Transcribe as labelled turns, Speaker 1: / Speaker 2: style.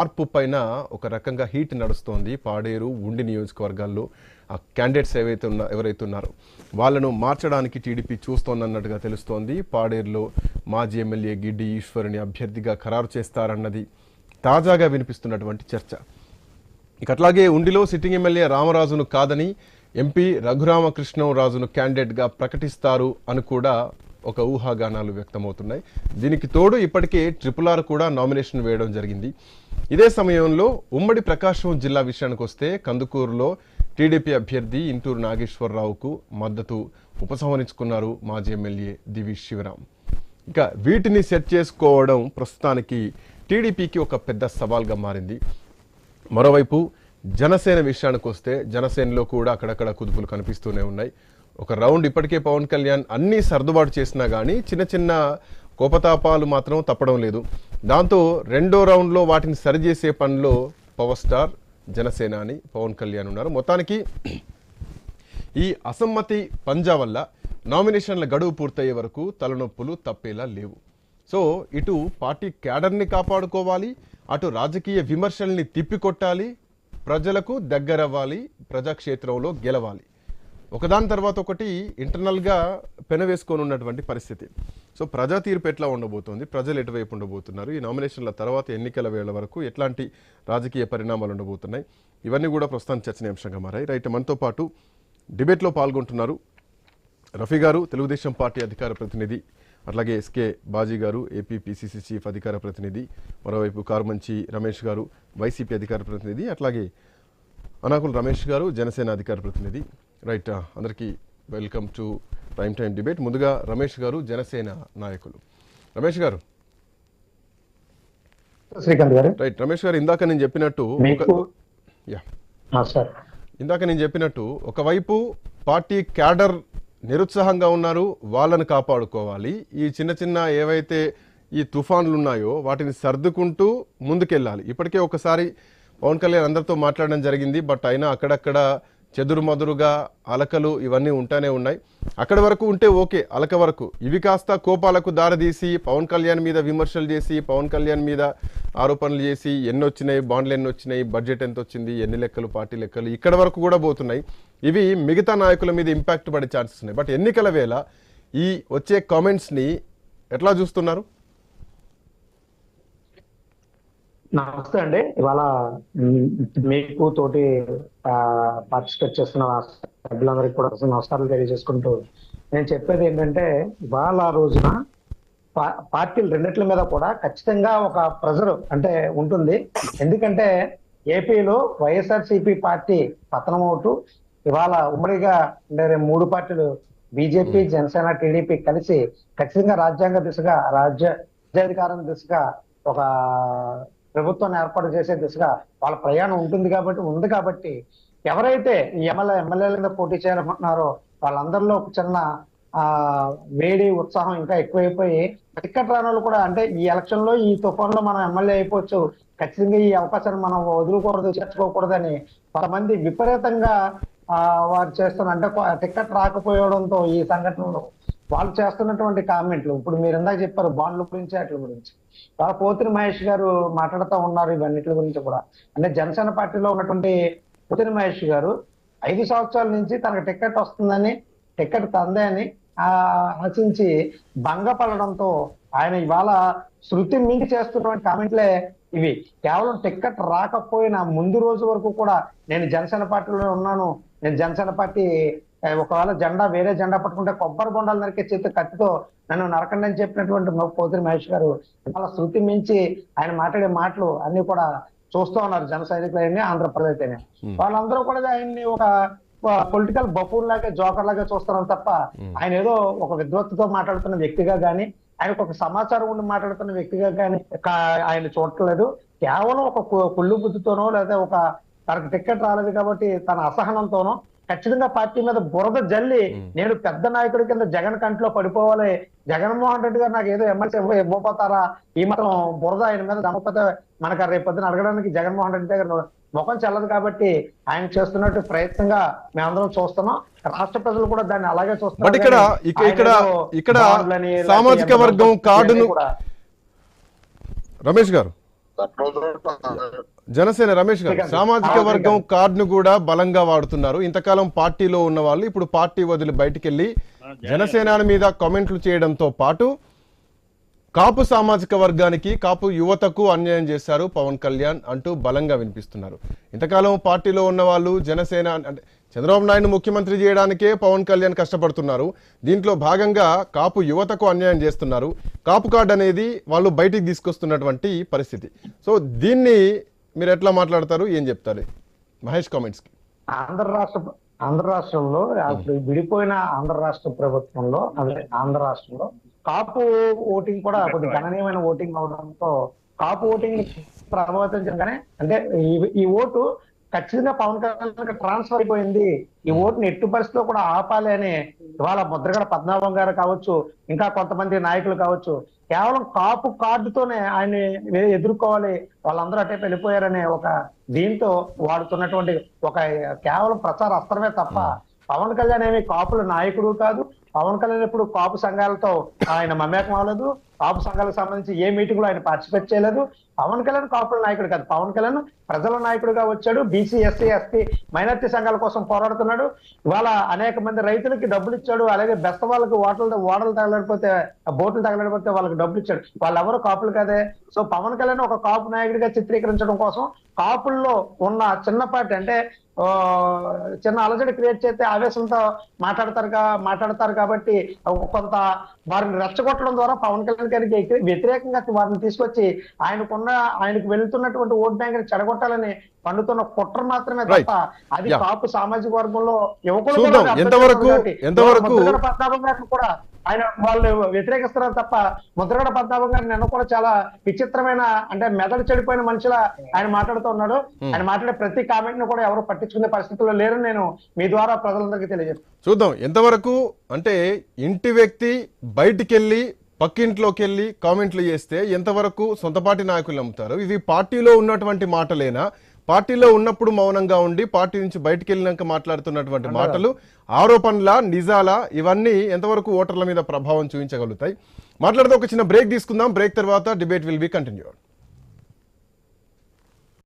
Speaker 1: మార్పు పైన ఒక రకంగా హీట్ నడుస్తోంది పాడేరు ఉండి నియోజకవర్గాల్లో. ఆ క్యాండిడేట్స్ ఏవైతే ఉన్నా ఎవరైతే ఉన్నారో వాళ్ళను మార్చడానికి టీడీపీ చూస్తోందన్నట్టుగా తెలుస్తోంది. పాడేరులో మాజీ ఎమ్మెల్యే గిడ్డి ఈశ్వరుని అభ్యర్థిగా ఖరారు చేస్తారన్నది తాజాగా వినిపిస్తున్నటువంటి చర్చ. ఇక అట్లాగే ఉండిలో సిట్టింగ్ ఎమ్మెల్యే రామరాజును కాదని ఎంపీ రఘురామకృష్ణరాజును క్యాండిడేట్గా ప్రకటిస్తారు అని కూడా ఒక ఊహాగానాలు వ్యక్తమవుతున్నాయి. దీనికి తోడు ఇప్పటికే ట్రిపుల్ ఆర్ కూడా నామినేషన్ వేయడం జరిగింది. ఇదే సమయంలో ఉమ్మడి ప్రకాశం జిల్లా విషయానికి వస్తే కందుకూరులో టీడీపీ అభ్యర్థి ఇంటూరు నాగేశ్వరరావుకు మద్దతు ఉపసంహరించుకున్నారు మాజీ ఎమ్మెల్యే దివి శివరాం ఇక వీటిని సెట్ చేసుకోవడం ప్రస్తుతానికి టీడీపీకి ఒక పెద్ద సవాల్గా మారింది. మరోవైపు జనసేన విషయానికి వస్తే జనసేనలో కూడా అక్కడక్కడ కుదుపులు కనిపిస్తూనే ఉన్నాయి. ఒక రౌండ్ ఇప్పటికే పవన్ కళ్యాణ్ అన్ని సర్దుబాటు చేసినా కానీ చిన్న చిన్న కోపతాపాలు మాత్రం తప్పడం లేదు. దాంతో రెండో రౌండ్లో వాటిని సరిచేసే పనిలో పవర్ స్టార్ జనసేన అని పవన్ కళ్యాణ్ ఉన్నారు. మొత్తానికి ఈ అసమ్మతి పంజా వల్ల నామినేషన్ల గడువు పూర్తయ్యే వరకు తలనొప్పులు తప్పేలా లేవు. సో ఇటు పార్టీ క్యాడర్ని కాపాడుకోవాలి అటు రాజకీయ విమర్శల్ని తిప్పికొట్టాలి ప్రజలకు దగ్గరవ్వాలి ప్రజాక్షేత్రంలో గెలవాలి. ఒకదాని తర్వాత ఒకటి ఇంటర్నల్గా పెనవేసుకొని ఉన్నటువంటి పరిస్థితి. సో ప్రజా తీర్పు ఎట్లా ఉండబోతోంది? ప్రజలు ఎటువైపు ఉండబోతున్నారు? ఈ నామినేషన్ల తర్వాత ఎన్నికల వేళ వరకు ఎట్లాంటి రాజకీయ పరిణామాలు ఉండబోతున్నాయి? ఇవన్నీ కూడా ప్రస్తుతం చర్చనీయాంశంగా మారాయి. రైట్ మనతో పాటు డిబేట్లో పాల్గొంటున్నారు రఫీ గారు తెలుగుదేశం పార్టీ అధికార ప్రతినిధి అట్లాగే ఎస్కే బాజీ గారు ఏపీ పిసిసి చీఫ్ అధికార ప్రతినిధి మరోవైపు కారుమంచి రమేష్ గారు వైసీపీ అధికార ప్రతినిధి అట్లాగే అనాకుల్ రమేష్ గారు జనసేన అధికార ప్రతినిధి. రైట్ అందరికీ welcome to prime time debate ముందుగా రమేష్ గారు జనసేన నాయకులు. రమేష్ గారు.
Speaker 2: శ్రీకాంత్ గారు.
Speaker 1: రైట్ రమేష్ గారు ఇందాక నేను చెప్పినట్టు ఇందాక నేను చెప్పినట్టు ఒకవైపు పార్టీ క్యాడర్ నిరుత్సాహంగా ఉన్నారు వాళ్ళని కాపాడుకోవాలి. ఈ చిన్న చిన్న ఏవైతే ఈ తుఫాన్లు ఉన్నాయో వాటిని సర్దుకుంటూ ముందుకెళ్ళాలి. ఇప్పటికే ఒకసారి పవన్ కళ్యాణ్ అందరితో మాట్లాడడం జరిగింది బట్ అయినా అక్కడక్కడ చెదురుమదురుగా అలకలు ఇవన్నీ ఉంటానే ఉన్నాయి. అక్కడి వరకు ఉంటే ఓకే అలక వరకు. ఇవి కాస్త కోపాలకు దారితీసి పవన్ కళ్యాణ్ మీద విమర్శలు చేసి పవన్ కళ్యాణ్ మీద ఆరోపణలు చేసి ఎన్ని వచ్చినాయి బాండ్లు ఎన్ని వచ్చినాయి బడ్జెట్ ఎంత వచ్చింది ఎన్ని లెక్కలు పార్టీ లెక్కలు ఇక్కడ వరకు కూడా పోతున్నాయి. ఇవి మిగతా నాయకుల మీద ఇంపాక్ట్ పడే ఛాన్సెస్ ఉన్నాయి. బట్ ఎన్నికల వేళ ఈ వచ్చే కామెంట్స్ని ఎట్లా చూస్తున్నారు?
Speaker 2: నమస్తే అండి. ఇవాళ మీకు తోటి పార్టిసిపేట్ చేస్తున్న సభ్యులందరికీ కూడా నమస్కారాలు తెలియజేసుకుంటూ నేను చెప్పేది ఏంటంటే ఇవాళ రోజున పార్టీలు రెండిట్ల మీద కూడా ఖచ్చితంగా ఒక ప్రెజర్ అంటే ఉంటుంది. ఎందుకంటే ఏపీలో వైఎస్ఆర్సీపీ పార్టీ పతనం అవుతూ ఇవాళ ఉమ్మడిగా ఉండే మూడు పార్టీలు బీజేపీ జనసేన టీడీపీ కలిసి ఖచ్చితంగా రాజ్యాంగ దిశగా రాజ్య రాజ్యాధికారం దిశగా ఒక ప్రభుత్వాన్ని ఏర్పాటు చేసే దిశగా వాళ్ళ ప్రయాణం ఉంటుంది కాబట్టి ఉంది కాబట్టి ఎవరైతే ఈ ఎమ్మెల్యే ఎమ్మెల్యేల మీద పోటీ చేయాలనుకుంటున్నారో వాళ్ళందరిలో ఒక చిన్న ఆ వేడి ఉత్సాహం ఇంకా ఎక్కువైపోయి టికెట్ రాని కూడా అంటే ఈ ఎలక్షన్లో ఈ తుఫాన్లో మనం ఎమ్మెల్యే అయిపోవచ్చు. ఖచ్చితంగా ఈ అవకాశాన్ని మనం వదులుకూడదు చేర్చుకోకూడదని కొంతమంది విపరీతంగా ఆ వారు చేస్తున్న అంటే టిక్కెట్ టికెట్ రాకపోవడంతో ఈ సంఘటనలో వాళ్ళు చేస్తున్నటువంటి కామెంట్లు. ఇప్పుడు మీరు ఇందాక చెప్పారు బాండ్ల గురించి వాటి గురించి. వాళ్ళ పోతిని మహేష్ గారు మాట్లాడుతూ ఉన్నారు ఇవన్నిటి గురించి కూడా. అంటే జనసేన పార్టీలో ఉన్నటువంటి పోతిని మహేష్ గారు ఐదు సంవత్సరాల నుంచి తనకు టికెట్ వస్తుందని టికెట్ తందే అని ఆశించి భంగపడడంతో ఆయన ఇవాళ శృతి మించి చేస్తున్నటువంటి కామెంట్లే ఇవి. కేవలం టికెట్ రాకపోయినా ముందు రోజు వరకు కూడా నేను జనసేన పార్టీలో ఉన్నాను. నేను జనసేన పార్టీ ఒకవేళ జెండా వేరే జెండా పట్టుకుంటే కొబ్బరి బొండాలు నరికే చేతి కత్తితో నన్ను నరకండి అని చెప్పినటువంటి పోతిరి మహేష్ గారు ఇవాళ శృతి మించి ఆయన మాట్లాడే మాటలు అన్ని కూడా చూస్తూ ఉన్నారు జన సైనికులు అయినా ఆంధ్రప్రదేశ్ అయినా వాళ్ళందరూ కూడా ఆయన్ని ఒక పొలిటికల్ బఫూన్ లాగా జోకర్ లాగా చూస్తున్నారు తప్ప ఆయన ఏదో ఒక విద్వత్తుతో మాట్లాడుతున్న వ్యక్తిగా గాని ఆయనకు ఒక సమాచారం ఉండి మాట్లాడుతున్న వ్యక్తిగా కానీ ఆయన చూడట్లేదు. కేవలం ఒక కుళ్ళు బుద్ధితోనో లేదా ఒక తనకు టికెట్ రాలేదు కాబట్టి తన అసహనంతోనో ఖచ్చితంగా పార్టీ మీద బురద జల్లి నేను పెద్ద నాయకుడి కింద జగన్ కంట్లో పడిపోవాలి. జగన్మోహన్ రెడ్డి గారు నాకు ఏదో ఎమ్మెల్సీ ఇవ్వబోతారా? ఈ మాత్రం బురద ఆయన మీద దమకపోతే మనకు రేపు పొద్దున అడగడానికి జగన్మోహన్ రెడ్డి దగ్గర ముఖం చెల్లదు కాబట్టి ఆయన చేస్తున్నట్టు ప్రయత్నంగా మేమందరం చూస్తున్నాం. రాష్ట్ర ప్రజలు కూడా దాన్ని అలాగే చూస్తున్నారు.
Speaker 1: బట్ ఇక్కడ ఇక్కడ ఇక్కడ సామాజిక వర్గం కార్డును రమేష్ గారు. జనసేన రమేష్ గారు. సామాజిక వర్గం కార్డును కూడా బలంగా వాడుతున్నారు. ఇంతకాలం పార్టీలో ఉన్న వాళ్ళు ఇప్పుడు పార్టీ వదిలి బయటికి వెళ్ళి జనసేన మీద కామెంట్లు చేయడంతో పాటు కాపు సామాజిక వర్గానికి కాపు యువతకు అన్యాయం చేశారు పవన్ కళ్యాణ్ అంటూ బలంగా వినిపిస్తున్నారు. ఇంతకాలం పార్టీలో ఉన్న వాళ్ళు జనసేన అంటే చంద్రబాబు నాయుడు ముఖ్యమంత్రి చేయడానికే పవన్ కళ్యాణ్ కష్టపడుతున్నారు. దీంట్లో భాగంగా కాపు యువతకు అన్యాయం చేస్తున్నారు. కాపు కార్డు అనేది వాళ్ళు బయటికి తీసుకొస్తున్నటువంటి పరిస్థితి. సో దీన్ని మీరు ఎట్లా మాట్లాడతారు? ఏం చెప్తారు? మహేష్ కామెంట్స్
Speaker 2: ఆంధ్ర రాష్ట్ర ఆంధ్ర రాష్ట్రంలో అసలు విడిపోయిన ఆంధ్ర రాష్ట్ర ప్రభుత్వంలో అదే ఆంధ్ర రాష్ట్రంలో కాపు ఓటింగ్ కూడా కొద్ది గణనీయమైన ఓటింగ్ అవడంతో కాపు ఓటింగ్ ప్రభావితం చేయగానే అంటే ఈ- ఈ ఓటు ఖచ్చితంగా పవన్ కళ్యాణ్ ట్రాన్స్ఫర్ అయిపోయింది. ఈ ఓటుని ఎట్టు పరిస్థితిలో కూడా ఆపాలి అని ఇవాళ ముద్రగడ పద్మనాభం గారు కావచ్చు ఇంకా కొంతమంది నాయకులు కావచ్చు కేవలం కాపు కార్డుతోనే ఆయన్ని వే- ఎదుర్కోవాలి. వాళ్ళందరూ అటే వెళ్ళిపోయారనే ఒక దీంతో వాడుతున్నటువంటి ఒక కేవలం ప్రచార అస్త్రమే తప్ప పవన్ కళ్యాణ్ ఏమి కాపుల నాయకుడు కాదు. పవన్ కళ్యాణ్ ఇప్పుడు కాపు సంఘాలతో ఆయన మమేకం అవ్వలేదు. కాపు సంఘాలకు సంబంధించి ఏ మీటింగ్లో ఆయన పార్టిసిపేట్ చేయలేదు. పవన్ కళ్యాణ్ కాపుల నాయకుడు కాదు. పవన్ కళ్యాణ్ ప్రజల నాయకుడిగా వచ్చాడు. బీసీ ఎస్సీ ఎస్టీ మైనార్టీ సంఘాల కోసం పోరాడుతున్నాడు. ఇవాళ అనేక మంది రైతులకి డబ్బులు ఇచ్చాడు. అలాగే బెస్త వాళ్ళకి ఓటలు ఓడలు తగలడిపోతే బోట్లు తగలడిపోతే వాళ్ళకి డబ్బులు ఇచ్చాడు. వాళ్ళు ఎవరు కాపులు కదే. సో పవన్ కళ్యాణ్ ఒక కాపు నాయకుడిగా చిత్రీకరించడం కోసం కాపుల్లో ఉన్న చిన్నపాటి అంటే చిన్న అలజడి క్రియేట్ చేస్తే ఆవేశంతో మాట్లాడతారుగా మాట్లాడతారు కాబట్టి కొంత వారిని రెచ్చగొట్టడం ద్వారా పవన్ కళ్యాణ్ గారికి వ్యతిరేకంగా వారిని తీసుకొచ్చి ఆయనకున్న ఆయనకు వెళ్తున్నటువంటి ఓట్ బ్యాంక్ చెడగొట్టాలని పండుతున్న కుట్ర మాత్రమే. తప్ప అది. కాపు సామాజిక వర్గంలో యువకులు
Speaker 1: ఎంతవరకు- ఎంతవరకు-
Speaker 2: కూడా ఆయన వాళ్ళు వ్యతిరేకిస్తున్నారు తప్ప ముద్రగడ పద్మనాభం గారు నిన్న కూడా చాలా విచిత్రమైన అంటే మెదడు చెడిపోయిన మనిషిలా ఆయన మాట్లాడుతూ ఉన్నాడు. ఆయన మాట్లాడే ప్రతి కామెంట్ను కూడా ఎవరు పట్టించుకునే పరిస్థితుల్లో లేరని నేను మీ ద్వారా ప్రజలందరికీ తెలియజేస్తాను.
Speaker 1: చూద్దాం. ఎంతవరకు అంటే ఇంటి వ్యక్తి బయటికి వెళ్ళి పక్కింట్లోకి వెళ్ళి కామెంట్లు చేస్తే ఎంతవరకు సొంతపాటి నాయకులు నమ్ముతారు? ఇవి పార్టీలో ఉన్నటువంటి మాటలేనా? పార్టీలో ఉన్నప్పుడు మౌనంగా ఉండి పార్టీ నుంచి బయటికి వెళ్ళినాక మాట్లాడుతున్నటువంటి మాటలు ఆరోపణల నిజాల ఇవన్నీ ఎంతవరకు ఓటర్ల మీద ప్రభావం చూపించగలుగుతాయి? మాట్లాడితే ఒక చిన్న బ్రేక్ తీసుకుందాం. బ్రేక్ తర్వాత డిబేట్ విల్ బి కంటిన్యూడ్